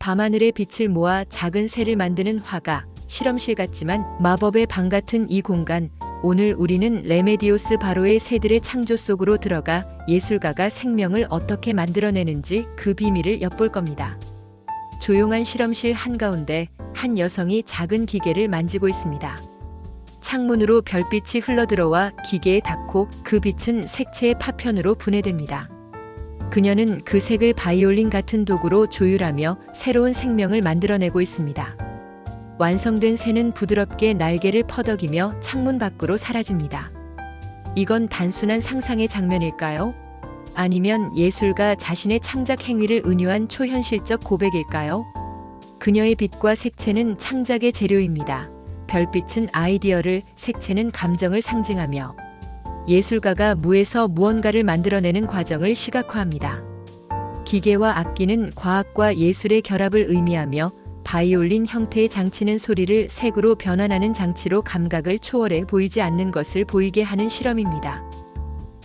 밤하늘의 빛을 모아 작은 새를 만드는 화가 실험실 같지만 마법의 방 같은 이 공간 오늘 우리는 레메디오스 바로의 새들의 창조 속으로 들어가 예술가가 생명을 어떻게 만들어내는지 그 비밀을 엿볼 겁니다. 조용한 실험실 한가운데 한 여성이 작은 기계를 만지고 있습니다. 창문으로 별빛이 흘러들어와 기계에 닿고 그 빛은 색채의 파편으로 분해됩니다. 그녀는 그 색을 바이올린 같은 도구로 조율하며 새로운 생명을 만들어내고 있습니다. 완성된 새는 부드럽게 날개를 퍼덕이며 창문 밖으로 사라집니다. 이건 단순한 상상의 장면일까요? 아니면 예술가 자신의 창작 행위를 은유한 초현실적 고백일까요? 그녀의 빛과 색채는 창작의 재료입니다. 별빛은 아이디어를, 색채는 감정을 상징하며 예술가가 무에서 무언가를 만들어내는 과정을 시각화합니다. 기계와 악기는 과학과 예술의 결합을 의미하며 바이올린 형태의 장치는 소리를 색으로 변환하는 장치로 감각을 초월해 보이지 않는 것을 보이게 하는 실험입니다.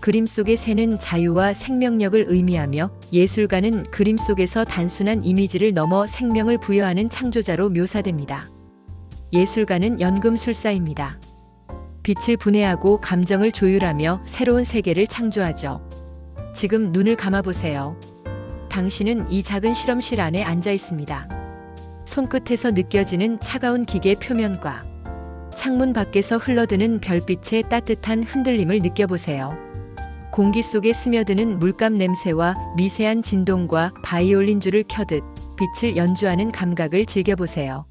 그림 속의 새는 자유와 생명력을 의미하며 예술가는 그림 속에서 단순한 이미지를 넘어 생명을 부여하는 창조자로 묘사됩니다. 예술가는 연금술사입니다. 빛을 분해하고 감정을 조율하며 새로운 세계를 창조하죠. 지금 눈을 감아보세요. 당신은 이 작은 실험실 안에 앉아 있습니다. 손끝에서 느껴지는 차가운 기계 표면과 창문 밖에서 흘러드는 별빛의 따뜻한 흔들림을 느껴보세요. 공기 속에 스며드는 물감 냄새와 미세한 진동과 바이올린 줄을 켜듯 빛을 연주하는 감각을 즐겨보세요.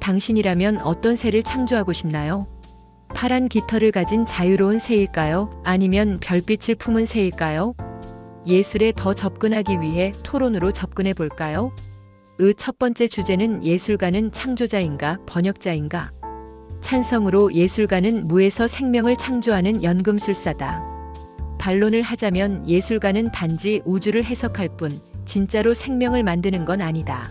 당신이라면 어떤 새를 창조하고 싶나요? 파란 깃털을 가진 자유로운 새일까요? 아니면 별빛을 품은 새일까요? 예술에 더 접근하기 위해 토론으로 접근해 볼까요? 의 첫 번째 주제는 예술가는 창조자인가 번역자인가? 찬성으로 예술가는 무에서 생명을 창조하는 연금술사다. 반론을 하자면 예술가는 단지 우주를 해석할 뿐 진짜로 생명을 만드는 건 아니다.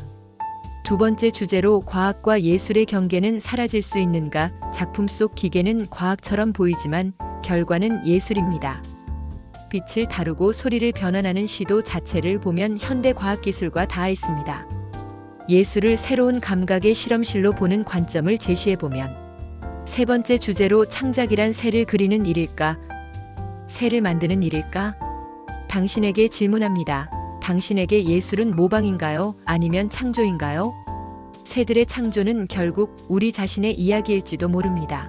두 번째 주제로 과학과 예술의 경계는 사라질 수 있는가? 작품 속 기계는 과학처럼 보이지만 결과는 예술입니다. 빛을 다루고 소리를 변환하는 시도 자체를 보면 현대 과학 기술과 닿아 있습니다. 예술을 새로운 감각의 실험실로 보는 관점을 제시해 보면 세 번째 주제로 창작이란 새를 그리는 일일까? 새를 만드는 일일까? 당신에게 질문합니다. 당신에게 예술은 모방인가요? 아니면 창조인가요? 새들의 창조는 결국 우리 자신의 이야기일지도 모릅니다.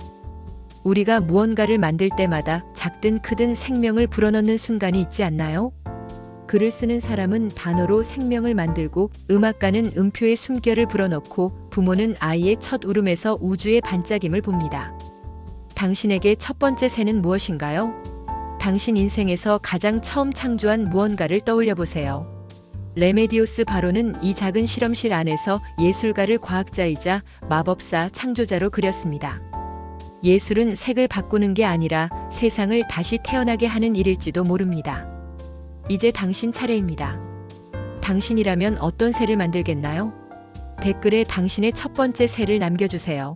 우리가 무언가를 만들 때마다 작든 크든 생명을 불어넣는 순간이 있지 않나요? 글을 쓰는 사람은 단어로 생명을 만들고 음악가는 음표의 숨결을 불어넣고 부모는 아이의 첫 울음에서 우주의 반짝임을 봅니다. 당신에게 첫 번째 새는 무엇인가요? 당신 인생에서 가장 처음 창조한 무언가를 떠올려 보세요. 레메디오스 바로는 이 작은 실험실 안에서 예술가를 과학자이자 마법사 창조자로 그렸습니다. 예술은 색을 바꾸는 게 아니라 세상을 다시 태어나게 하는 일일지도 모릅니다. 이제 당신 차례입니다. 당신이라면 어떤 새를 만들겠나요? 댓글에 당신의 첫 번째 새를 남겨주세요.